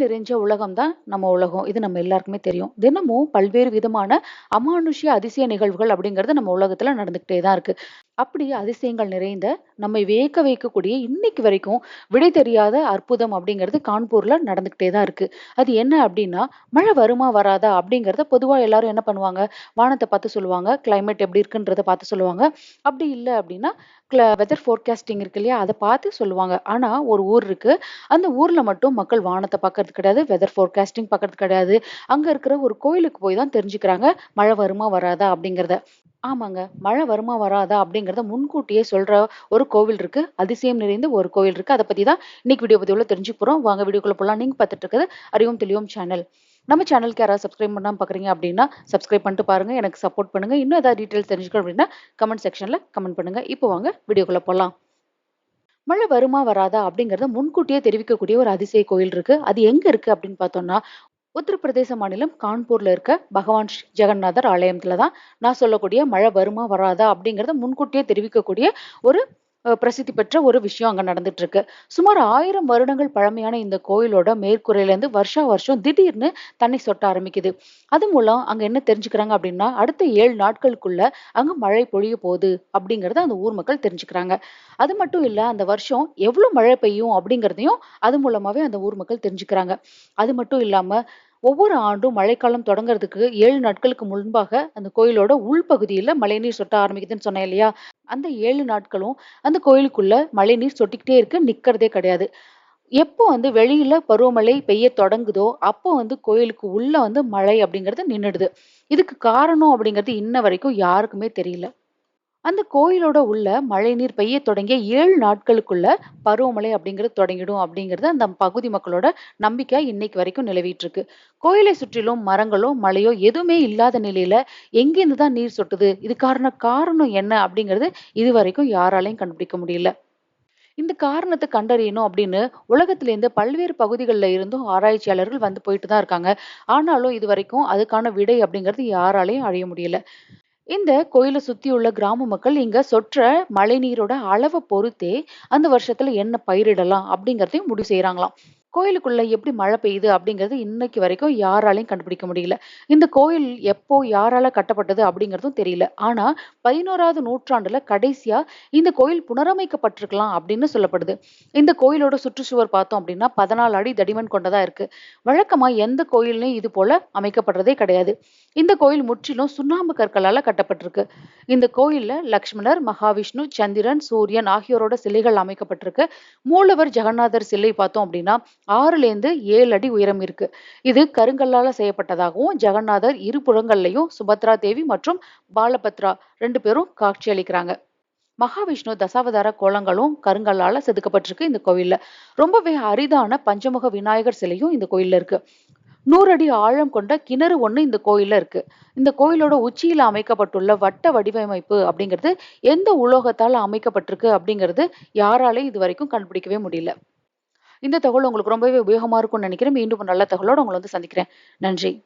நிறைஞ்ச உலகம் தான் நம்ம உலகம். இது நம்ம எல்லாருக்குமே தெரியும். தினமும் பல்வேறு விதமான அமானுஷ்ய அதிசய நிகழ்வுகள் அப்படிங்கிறது நம்ம உலகத்துல நடந்துகிட்டே தான் இருக்கு. அப்படி அதிசயங்கள் நிறைந்த நம்மை வியக்க வைக்கக்கூடிய இன்னைக்கு வரைக்கும் விடை தெரியாத அற்புதம் அப்படிங்கிறது கான்பூர்ல நடந்துகிட்டே தான் இருக்கு. அது என்ன அப்படின்னா, மழை வருமா வராதா அப்படிங்கிறத பொதுவா எல்லாரும் என்ன பண்ணுவாங்க, வானத்தை பார்த்து சொல்லுவாங்க. கிளைமேட் எப்படி இருக்குன்றத பார்த்து சொல்லுவாங்க. அப்படி இல்லை அப்படின்னா, வெதர் ஃபோர்காஸ்டிங் இருக்கு இல்லையா? அதை பார்த்து சொல்லுவாங்க. ஆனா ஒரு ஊர் இருக்கு. அந்த ஊர்ல மட்டும் மக்கள் வானத்தை பார்க்கறது கிடையாது. வெதர் ஃபோர்காஸ்டிங் பார்க்கறது கிடையாது. அங்க இருக்கிற ஒரு கோயிலுக்கு போய் தான் தெரிஞ்சுக்கிறாங்க. மழை வருமா வராதா அப்படிங்கிறத. ஆமாங்க. மழை வருமா வராதா அப்படிங்கிறத முன்கூட்டியே சொல்ற ஒரு கோவில் இருக்கு. அதிசயம் நிறைந்த ஒரு கோவில் இருக்கு. அத பத்தி தான் இன்னைக்கு வீடியோ பதிவுல தெரிஞ்சுக்க போறோம். வாங்க வீடியோக்குள்ள போலாம். நீங்க பார்த்துட்டு இருக்கிறது அறிவும் தெளிவும் சேனல். நம்ம சேனலுக்கு யாராவது சப்ஸ்கிரைப் பண்ணாம பார்க்குறீங்க அப்படின்னா, சப்ஸ்கிரைப் பண்ணிட்டு பாருங்க. எனக்கு சப்போர்ட் பண்ணுங்க. இன்னும் ஏதாவது டீட்டெயில்ஸ் தெரிஞ்சுக்கணும் அப்படின்னா, கமெண்ட் செக்ஷன்ல கமெண்ட் பண்ணுங்க. இப்போ வாங்க வீடியோக்குள்ள போலாம். மழை வருமா வராதா அப்படிங்கிறத முன்கூட்டியே தெரிவிக்கக்கூடிய ஒரு அதிசய கோயில் இருக்கு. அது எங்க இருக்கு அப்படின்னு பார்த்தோம்னா, உத்தரப்பிரதேச மாநிலம் கான்பூர்ல இருக்க பகவான் ஸ்ரீ ஜெகநாதர் ஆலயத்துல தான் நான் சொல்லக்கூடிய மழை வருமா வராதா அப்படிங்கறத முன்கூட்டியே தெரிவிக்கக்கூடிய ஒரு பிரசித்தி பெற்ற ஒரு விஷயம் அங்க நடந்துட்டு இருக்கு. சுமார் ஆயிரம் வருடங்கள் பழமையான இந்த கோயிலோட மேற்கூரையிலேருந்து வருஷா வருஷம் திடீர்னு தண்ணி சொட்ட ஆரம்பிக்குது. அது மூலம் அங்க என்ன தெரிஞ்சுக்கிறாங்க அப்படின்னா, அடுத்த ஏழு நாட்களுக்குள்ள அங்க மழை பொழிய போகுது அப்படிங்கிறத அந்த ஊர் மக்கள் தெரிஞ்சுக்கிறாங்க. அது மட்டும் இல்ல, அந்த வருஷம் எவ்வளவு மழை பெய்யும் அப்படிங்கிறதையும் அது மூலமாவே அந்த ஊர் மக்கள் தெரிஞ்சுக்கிறாங்க. அது மட்டும் இல்லாம ஒவ்வொரு ஆண்டும் மழைக்காலம் தொடங்குறதுக்கு ஏழு நாட்களுக்கு முன்பாக அந்த கோயிலோட உள்பகுதியில மழைநீர் சொட்ட ஆரம்பிக்குதுன்னு சொன்னேன் இல்லையா? அந்த ஏழு நாட்களும் அந்த கோயிலுக்குள்ள மழைநீர் சொட்டிக்கிட்டே இருக்கு. நிக்கிறதே கிடையாது. எப்போ வந்து வெளியில பருவமழை பெய்ய தொடங்குதோ, அப்போ வந்து கோயிலுக்கு உள்ள வந்து மழை அப்படிங்கிறது நின்றுடுது இதுக்கு காரணம் அப்படிங்கிறது இன்ன வரைக்கும் யாருக்குமே தெரியல. அந்த கோயிலோட உள்ள மழைநீர் பெய்ய தொடங்கிய ஏழு நாட்களுக்குள்ள பருவமழை அப்படிங்கிறது தொடங்கிடும் அப்படிங்கிறது அந்த பகுதி மக்களோட நம்பிக்கை இன்னைக்கு வரைக்கும் நிலவிட்டு இருக்கு. கோயிலை சுற்றிலும் மரங்களோ, மழையோ எதுவுமே இல்லாத நிலையில எங்கேருந்து தான் நீர் சொட்டுது? இதுக்கான காரணம் என்ன அப்படிங்கிறது இதுவரைக்கும் யாராலையும் கண்டுபிடிக்க முடியல. இந்த காரணத்தை கண்டறியணும் அப்படின்னு உலகத்திலேருந்து பல்வேறு பகுதிகளில் இருந்தும் ஆராய்ச்சியாளர்கள் வந்து போயிட்டு தான் இருக்காங்க. ஆனாலும் இது வரைக்கும் அதுக்கான விடை அப்படிங்கிறது யாராலையும் அழிய முடியல. இந்த கோயில சுத்தியுள்ள கிராம மக்கள் இங்க சொற்ற மழைநீரோட அளவை பொறுத்தே அந்த வருஷத்துல என்ன பயிரிடலாம் அப்படிங்கிறதையும் முடிவு செய்யறாங்களாம் கோயிலுக்குள்ள எப்படி மழை பெய்யுது அப்படிங்கிறது இன்னைக்கு வரைக்கும் யாராலையும் கண்டுபிடிக்க முடியல. இந்த கோயில் எப்போ யாரால கட்டப்பட்டது அப்படிங்கிறதும் தெரியல. ஆனா 11வது நூற்றாண்டுல கடைசியா இந்த கோயில் புனரமைக்கப்பட்டிருக்கலாம் அப்படின்னு சொல்லப்படுது. இந்த கோயிலோட சுற்றுச்சுவர் பார்த்தோம் அப்படின்னா 14 அடி தடிமன் கொண்டதா இருக்கு. வழக்கமா எந்த கோயில்லையும் இது போல அமைக்கப்படுறதே கிடையாது. இந்த கோயில் முற்றிலும் சுண்ணாம்பு கற்களால கட்டப்பட்டிருக்கு. இந்த கோயில்ல லக்ஷ்மணர், மகாவிஷ்ணு, சந்திரன், சூரியன் ஆகியோரோட சிலைகள் அமைக்கப்பட்டிருக்கு. மூலவர் ஜெகநாதர் சிலை பார்த்தோம் அப்படின்னா 6லேருந்து 7 அடி உயரம் இருக்கு. இது கருங்கல்லால செய்யப்பட்டதாகவும், ஜெகநாதர் இரு புறங்கள்லையும் சுபத்ரா தேவி மற்றும் பாலபத்ரா ரெண்டு பேரும் காட்சி அளிக்கிறாங்க மகாவிஷ்ணு தசாவதார கோலங்களும் கருங்கல்லால செதுக்கப்பட்டிருக்கு இந்த கோயில்ல ரொம்பவே அரிதான பஞ்சமுக விநாயகர் சிலையும் இந்த கோயில்ல இருக்கு. நூறு அடி ஆழம் கொண்ட கிணறு ஒன்று இந்த கோயில்ல இருக்கு. இந்த கோயிலோட உச்சியில் அமைக்கப்பட்டுள்ள வட்ட வடிவமைப்பு அப்படிங்கிறது எந்த உலோகத்தால் அமைக்கப்பட்டிருக்கு அப்படிங்கிறது யாராலேயும் இது வரைக்கும் கண்டுபிடிக்கவே முடியல. இந்த தகவல் உங்களுக்கு ரொம்பவே உபயோகமாக இருக்கும்னு நினைக்கிறேன். மீண்டும் நல்ல தகவலோடு உங்களை வந்து சந்திக்கிறேன். நன்றி.